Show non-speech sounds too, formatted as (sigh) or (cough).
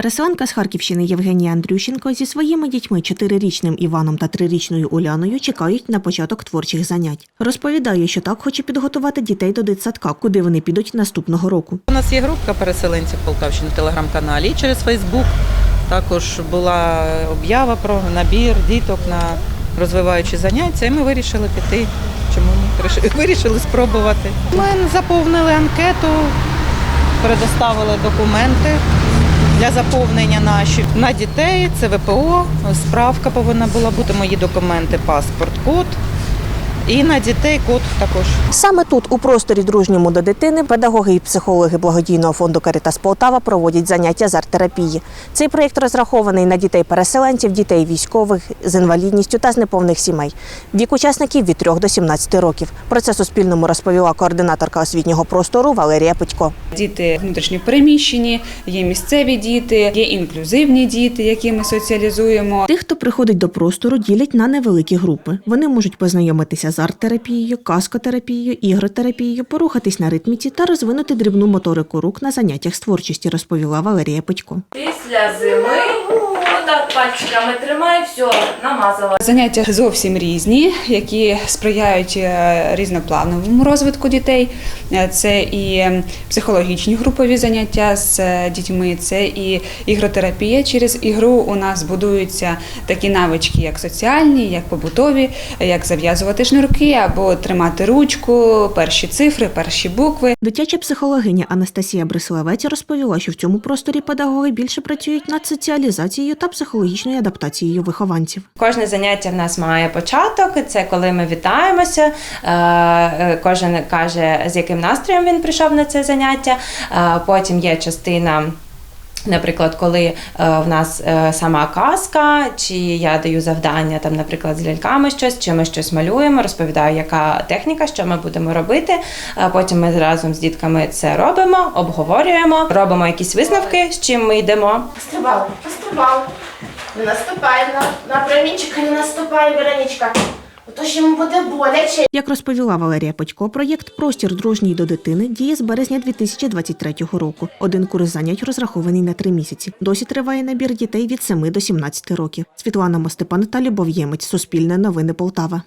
Переселенка з Харківщини Євгенія Андрющенко зі своїми дітьми чотирирічним Іваном та трирічною Уляною чекають на початок творчих занять. Розповідає, що так хоче підготувати дітей до дитсадка, куди вони підуть наступного року. У нас є група переселенців Полтавщини в телеграм-каналі. І через Фейсбук також була об'ява про набір діток на розвиваючі заняття. І ми вирішили піти. Чому ні? Вирішили (laughs) спробувати. Ми заповнили анкету, предоставили документи для заповнення наші на дітей. Це ВПО. Справка повинна була бути. Мої документи, паспорт, код. І на дітей код також. Саме тут, у просторі дружньому до дитини, педагоги і психологи благодійного фонду Карітас Полтава проводять заняття з арт-терапії. Цей проєкт розрахований на дітей-переселенців, дітей військових з інвалідністю та з неповних сімей. Вік учасників від 3 до 17 років. Про це Суспільному розповіла координаторка освітнього простору Валерія Петько. Діти внутрішньо переміщені, є місцеві діти, є інклюзивні діти, які ми соціалізуємо. Тих, хто приходить до простору, ділять на невеликі групи. Вони можуть познайомитися з арт-терапією, каскотерапією, ігротерапією, порухатись на ритміці та розвинути дрібну моторику рук на заняттях з творчості, розповіла Валерія Петько. Після зими отак пальчиками тримай, все, намазала. Заняття зовсім різні, які сприяють е, різноплановому розвитку дітей. Е, Це і психологічні групові заняття з е, дітьми, це і ігротерапія. Через ігру у нас будуються такі навички, як соціальні, як побутові, як зав'язувати шнурки або тримати ручку, перші цифри, перші букви. Дитяча психологиня Анастасія Бриславець розповіла, що в цьому просторі педагоги більше працюють над соціалізацією та психологічною адаптацією вихованців. Кожне заняття в нас має початок. Це коли ми вітаємося. е, е, Кожен каже, з яким настроєм він прийшов на це заняття. Е, Потім є частина. Наприклад, коли е, в нас е, сама казка, чи я даю завдання, там, наприклад, з ляльками щось, чи ми щось малюємо, розповідаю, яка техніка, що ми будемо робити. Е, Потім ми разом з дітками це робимо, обговорюємо, робимо якісь висновки, з чим ми йдемо. Пострибали, пострибали. Не наступай на, на промінчика, не наступай, Вероничка. Отож йому буде боляче. Як розповіла Валерія Петько, проєкт Простір дружній до дитини діє з березня 2023 року. Один курс занять розрахований на три місяці. Досі триває набір дітей від 7 до 17 років. Світлана Мостепан та Любов Ємець. Суспільне новини Полтава.